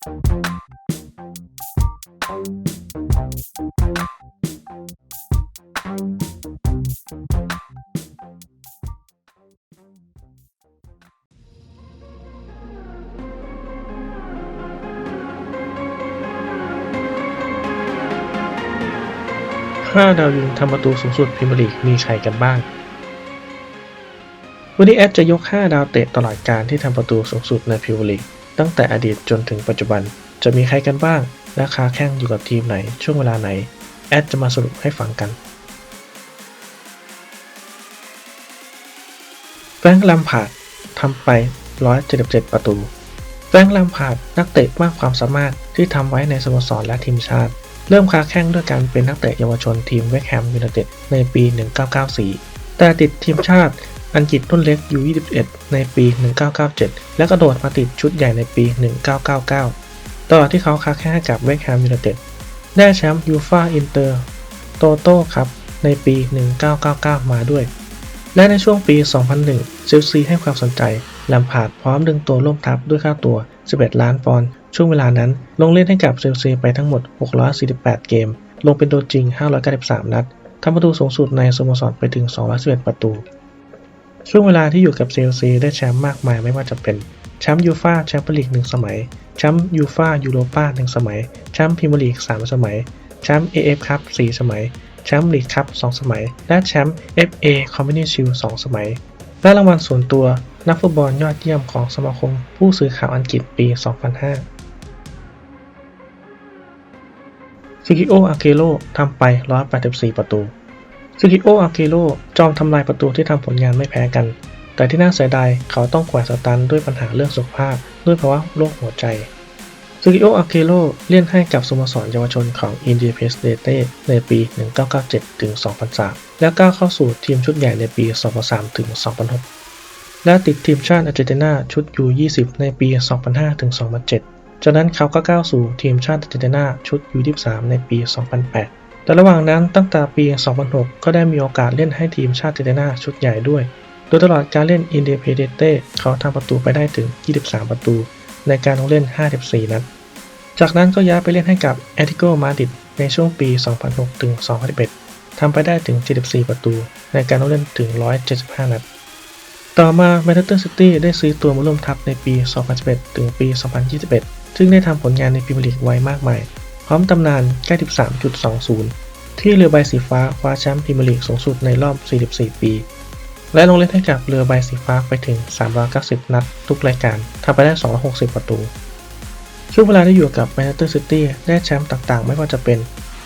ห้าดาวยิงทำประตูสูงสุดพรีเมียร์ลีกมีใครกันบ้าง วันนี้แอดจะยก 5 ดาวเตะตลอดการที่ทำประตูสูงสุดในพรีเมียร์ลีก ตั้งแต่อดีตจนถึงปัจจุบัน จะมีใครกันบ้าง และคาแข่งอยู่กับทีมไหน ช่วงเวลาไหน แอดจะมาสรุปให้ฟังกัน แฟรงค์ลัมพาร์ดทำไป 177 ประตู แฟรงค์ลัมพาร์ดนักเตะมากความสามารถที่ทำไว้ในสโมสรและทีมชาติ เริ่มค้าแข่งด้วยการเป็นนักเตะเยาวชนทีมเวสต์แฮมยูไนเต็ดในปี 1994 แต่ติดทีมชาติ อังกฤษรุ่นเล็กอยู่21 ในปี 1997 และกระโดดมาติดชุดใหญ่ในปี 1999 ตลอดที่เขาค้าแข่งกับเวสต์แฮมยูไนเต็ด ได้แชมป์ยูฟาอินเตอร์โตโต้ครับในปี 1999 มาด้วย และในช่วงปี 2001 เชลซีให้ความสนใจลมพาดพร้อมดึงตัวร่วมทัพด้วยค่าตัว 11 ล้านปอนด์ ช่วงเวลานั้น ลงเล่นให้กับเชลซีไปทั้งหมด 648 เกม ลงเป็นตัวจริง 593 นัด ทำประตูสูงสุดในสโมสรไปถึง 211 ประตู ช่วงเวลาที่อยู่กับเชลซีได้แชมป์มากมายไม่ว่าจะเป็นแชมป์ยูฟาแชมเปี้ยนลีกหนึ่งสมัยแชมป์ยูฟายูโรปาหนึ่งสมัยแชมป์พรีเมียร์ลีกสามสมัยแชมป์เอฟคัพสี่สมัยแชมป์ลีกคัพ2สมัย และแชมป์ FA Community Shield 2สมัย และรางวัลส่วนตัวนักฟุตบอลยอดเยี่ยมของสมาคมผู้สื่อข่าวอังกฤษปี 2005 ซิกิโออาเกโรทำไป 184 ประตู ซิกิโออาเกโรจอมทำลายประตูที่ทำผลงานไม่แพ้กัน แต่ที่น่าเสียดายเขาต้องแขวนสตันด้วยปัญหาเรื่องสุขภาพ ด้วยภาวะโรคหัวใจซูกิโออาเกโรเล่นให้กับสโมสรเยาวชนของอินเดียเพสเดเตในปี 1997 ถึง 2003 และก้าวเข้าสู่ทีมชุดใหญ่ในปี 2003 ถึง 2006 และติดทีมชาติอาร์เจนตินาชุด U20 ในปี 2005 ถึง 2007 จากนั้นเขาก็ก้าวสู่ทีมชาติอาร์เจนตินาชุด U23 ในปี 2008 แต่ระหว่างนั้นตั้งแต่ปี 2006 ก็ได้มีโอกาสเล่นให้ทีมชาติอาร์เนนาชุดใหญ่ด้วย โดยตลอดการเล่นอินเดเพเดเต้เขาทำประตูไปได้ถึง 23 ประตู ในการลงเล่น 54 นัด จากนั้นก็ย้ายไปเล่นให้กับแอตติโกมาดิดในช่วงปี 2006 ถึง 2011 ทำไปได้ถึง 74 ประตู ในการลงเล่นถึง 175 นัด ต่อมาแมนเชสเตอร์ซิตี้ได้ซื้อตัวมาร่วมทัพในปี 2011 ถึงปี 2021 ซึ่งได้ทำผลงานในพรีเมียร์ลีกไว้มากมาย ร้อมตำนาน 93.20 ที่เรือใบสีฟ้าคว้าแชมป์พรีเมียร์ลีกสูงสุดในรอบ 44 ปี และลงเล่นให้กับเรือใบสีฟ้าไปถึง 390 นัด ทุกรายการทำไปได้ 260 ประตู ช่วงเวลาที่อยู่กับแมนเชสเตอร์ซิตี้ได้แชมป์ต่างๆ ไม่ว่าจะเป็น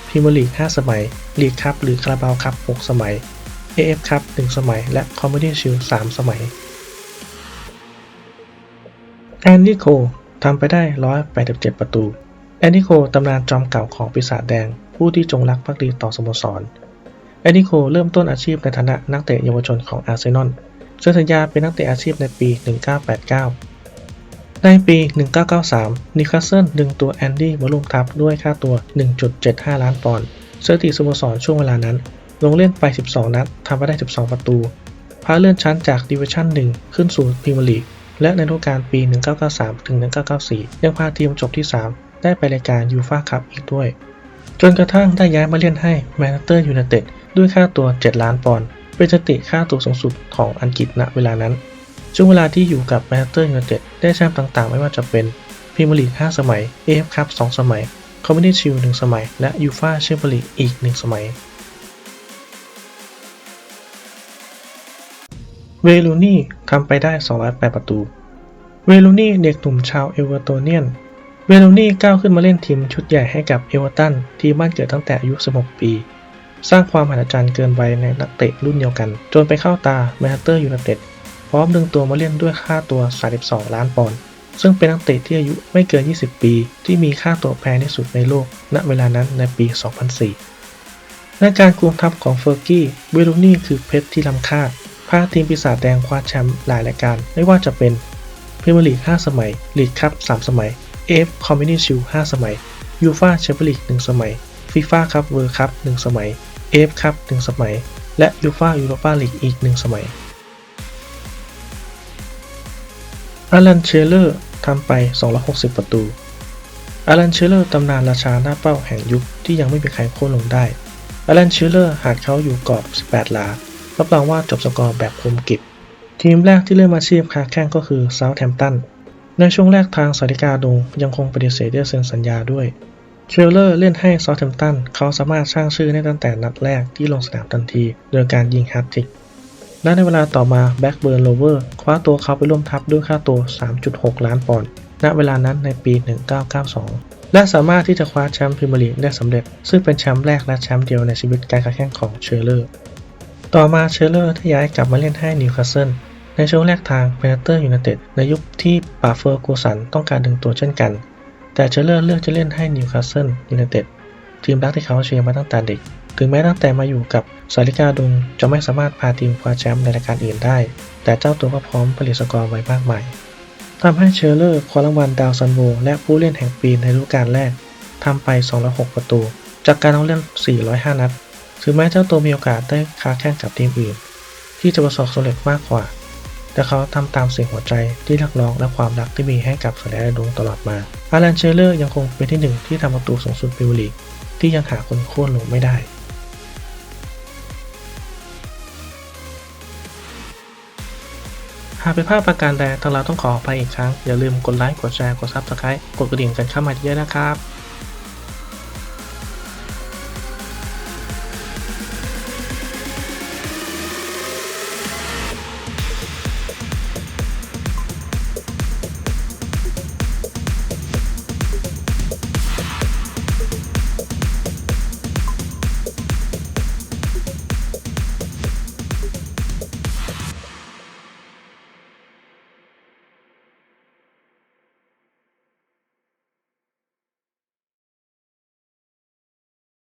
พรีเมียร์ลีก 5 สมัย ลีกคัพหรือคาราบาวคัพ 6 สมัย AF คัพ 1 สมัย และคอมมูนิชิลด์3สมัยแอนดี้โคทำไปได้ 187 ประตู แอนดี้โคตำนานจอมเก่าของปีศาจแดง ผู้ที่จงรักภักดีต่อสโมสร แอนดี้โคเริ่มต้นอาชีพในฐานะนักเตะเยาวชนของอาร์เซนอลเซ็นสัญญาเป็นนักเตะอาชีพในปี 1989 ในปี 1993 นิวคาสเซิลดึงตัวแอนดี้มาร่วมทัพด้วยค่าตัว 1.75 ล้านปอนด์สถิติสโมสรช่วงเวลานั้น ลงเล่นไป 12 นัดทำไปได้ 12 ประตู พาเลื่อนชั้นจากดิวิชั่น 1 ขึ้นสู่พรีเมียร์ลีก และในฤดูกาลปี 1993-1994 ยังพาทีมจบที่ 3 ได้ไปรายการยูฟาคัพอีกด้วย จนกระทั่งได้ย้ายมาเล่นให้แมนเชสเตอร์ยูไนเต็ดด้วยค่าตัว 7 ล้านปอนด์เป็นสติค่าตัวสูงสุดของอังกฤษณเวลานั้น ช่วงเวลาที่อยู่กับแมนเชสเตอร์ยูไนเต็ดได้แชมป์ต่างๆ ไม่ว่าจะเป็นพรีเมียร์ลีก 5 สมัย AF คัพ 2 สมัยคอมมิ n ตี้ชิล1สมัย และยูฟาแชมเปี้ยนลีกอีก1สมัยเวลูนี่ทำไปได้ 208 ประตู เวลูนี่เด็กหนุ่มชาวเอเวอร์โตเนียน เวลูนี่ก้าวขึ้นมาเล่นทีมชุดใหญ่ให้กับเอเวอร์ตันที่บ้านเกิดตั้งแต่อายุ 16 ปี สร้างความมหัศจรรย์เกินวัยในนักเตะรุ่นเดียวกัน จนไปเข้าตาแมนเชสเตอร์ยูไนเต็ดพร้อมดึงตัวมาเล่นด้วยค่าตัว 32 ล้านปอนด์ซึ่งเป็นนักเตะที่อายุไม่เกิน 20 ปี ที่มีค่าตัวแพงที่สุดในโลก ณเวลานั้นในปี 2004 ในการคุมทัพของเฟอร์กี้เวลูนี่คือเพชรที่ล้ำค่าพาทีมปีศาจแดงคว้าแชมป์หลายรายการไม่ว่าจะเป็นพรีเมียร์ลีก 5 สมัย ลีกคัพ 3 สมัย AF Community Shield 5สมัยยูฟาแชมเปี้ยนลีก1สมัยฟีฟ่าคัพเวิลด์คัพ1สมัย AF คัพ1สมัย และยูฟายูโรปาลีกอีก 1 สมัยอารันเชลเลอร์ทำไป 260 ประตูอารันเชลเลอร์ตำนานราชาหน้าเป้าแห่งยุคที่ยังไม่มีใครโค่นลงได้อารันเชลเลอร์หากเขาอยู่กรอบ 18 ลา รับรองว่าจบสกอร์แบบคมกิบทีมแรกที่เริ่มอาชีพค้าแข่งก็คือเซาท์แฮมป์ตัน ในช่วงแรกทางสาริกาดงยังคงปฏิเสธที่จะเซ็นสัญญาด้วยเชลเลอร์เล่นให้ซาท์แฮมตันเขาสามารถสร้างชื่อได้ตั้งแต่นัดแรกที่ลงสนามทันที โดยการยิงแฮตทริก และในเวลาต่อมาแบ็กเบิร์นโลเวอร์คว้าตัวเขาไปร่วมทัพด้วยค่าตัว 3.6 ล้านปอนด์ณเวลานั้นในปี 1992 และสามารถที่จะคว้าแชมป์พรีเมียร์ลีกได้สำเร็จ ซึ่งเป็นแชมป์แรกและแชมป์เดียวในชีวิตการค้าแข่งของเชลเลอร์ ต่อมาเชลเลอร์ที่ย้ายกลับมาเล่นให้นิวคาสเซิล ในช่วงแรกทางเ e เตอร์ยูไนเต็ดในยุคที่ปาเฟอร์กูสันต้องการดึงตัวเช่นกัน แต่เชลเลอร์เลือกจะเล่นให้นิวคาสเซิลยูไนเต็ดทีมรักที่เขาเชียร์มาตั้งแต่เด็ก ถึงแม้ตั้งแต่มาอยู่กับสาริกาดุงจะไม่สามารถพาทีมคว้าแชมป์ในรายการอื่นได้ แต่เจ้าตัวก็พร้อมผลิตสกอร์ไว้มากมายทำให้เชลเลอร์คว้ารางวัลดาวซันโวและผู้เล่นแห่งปีในฤดูกาลแรกทำไป 206 ประตู จากการลงเล่น 405 นัด ถึงแม้เจ้าตัวมีโอกาสได้ค้าแข่งกับทีมอื่น ที่จะประสบสำเร็จมากกว่า แต่เขาทำตามเสียงหัวใจที่รักร้องและความรักที่มีให้กับสแลดงตลอดมา อารันเชลเลอร์ยังคงเป็นที่หนึ่งที่ทำประตูสูงสุดพรีเมียร์ลีกที่ยังหาคนโค่นลงไม่ได้หากเป็นภาพประการใดทางเราต้องขออภัยอีกครั้ง อย่าลืมกดไลค์ กดแชร์ กดซับสไครต์กดกระดิ่งกันเข้ามาเยอะนะครับ